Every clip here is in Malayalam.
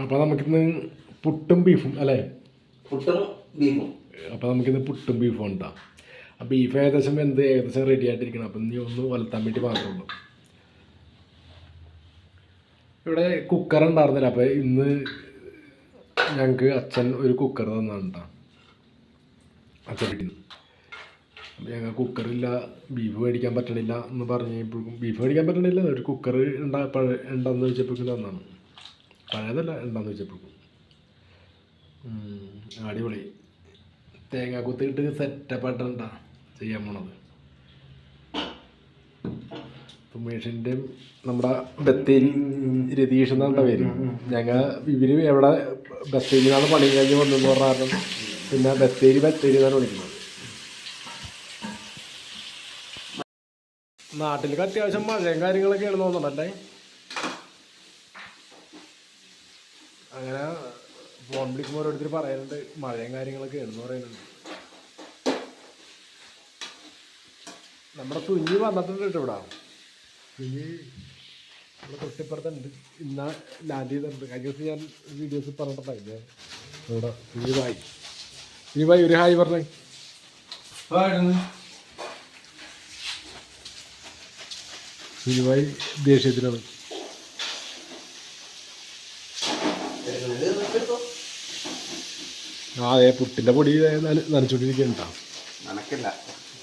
അപ്പോൾ നമുക്കിന്ന് പുട്ടും ബീഫും അല്ലേ? പുട്ടും ബീഫും. അപ്പോൾ നമുക്കിന്ന് പുട്ടും ബീഫും ഉണ്ടാ? ആ ബീഫ് ഏകദേശം എന്ത് ഏകദേശം റെഡി ആയിട്ടിരിക്കണം. അപ്പം നീ ഒന്ന് വലത്താൻ വേണ്ടി മാത്രമുള്ളൂ ഇവിടെ കുക്കർ ഉണ്ടായിരുന്നില്ല. അപ്പോൾ ഇന്ന് ഞങ്ങൾക്ക് അച്ഛൻ ഒരു കുക്കർ തന്നിട്ടാ അച്ഛൻ വീട്ടിൽ നിന്ന് അപ്പോൾ ഞങ്ങൾ കുക്കറില്ല ബീഫ് മേടിക്കാൻ പറ്റണില്ല എന്ന് പറഞ്ഞപ്പോഴും ബീഫ് മേടിക്കാൻ പറ്റണില്ല ഒരു കുക്കർ ഉണ്ടാ ഉണ്ടെന്ന് വെച്ചപ്പോഴേക്കും തന്നാണ്. പഴയതല്ല എന്താന്ന് വെച്ചപ്പോഴേക്കും ഉം, അടിപൊളി. തേങ്ങ കുത്തിയിട്ട് സെറ്റപ്പ് ആയിട്ടാ ചെയ്യാൻ പോണത്. തുമേഷിന്റെയും നമ്മുടെ ബത്തേരി രതീഷ് എന്നാണ് പേര്. ഞങ്ങൾ ഇവർ എവിടെ ബത്തേരി നിന്നാണ് പണി കഴിഞ്ഞ് വന്നു പറഞ്ഞ കാരണം പിന്നെ ബത്തേരി ബത്തേരി എന്നാണ് വിളിക്കുന്നത്. നാട്ടിലേക്ക് അത്യാവശ്യം മഴയും കാര്യങ്ങളൊക്കെയാണ് തോന്നുന്നുണ്ടല്ലേ? അങ്ങനെ ഫോൺ വിളിക്കുമ്പോൾ ഓരോരുത്തർ പറയുന്നുണ്ട് മഴയും കാര്യങ്ങളൊക്കെ എന്ന് പറയുന്നുണ്ട്. നമ്മുടെ തുഞ്ഞി വന്നിട്ടുണ്ട് കേട്ടോ ഇവിടെ. തുഞ്ഞി നമ്മുടെ തൊട്ടിപ്പുറത്തുണ്ട്. ഇന്ന ലാൻഡ് ചെയ്തിട്ടുണ്ട്. കഴിഞ്ഞ ദിവസം ഞാൻ വീഡിയോസ് പറഞ്ഞിട്ടുണ്ടായില്ലേ ഇവിടെ തുഞ്ഞി ബായി ഒരു ഹായ് പറഞ്ഞേ. തുഞ്ഞി ദേഷ്യത്തിനാണ് ദേഷ്യത്തിലാണ് ആ അതെ പുട്ടിന്റെ പൊടി നന- നനക്കില്ല.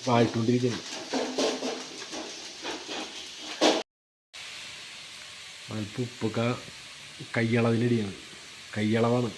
ആയിക്കൊണ്ടിരിക്കുന്നു അല്പം ഉപ്പൊക്കെ കയ്യളവിലിടിയാണ് കയ്യളവാണ്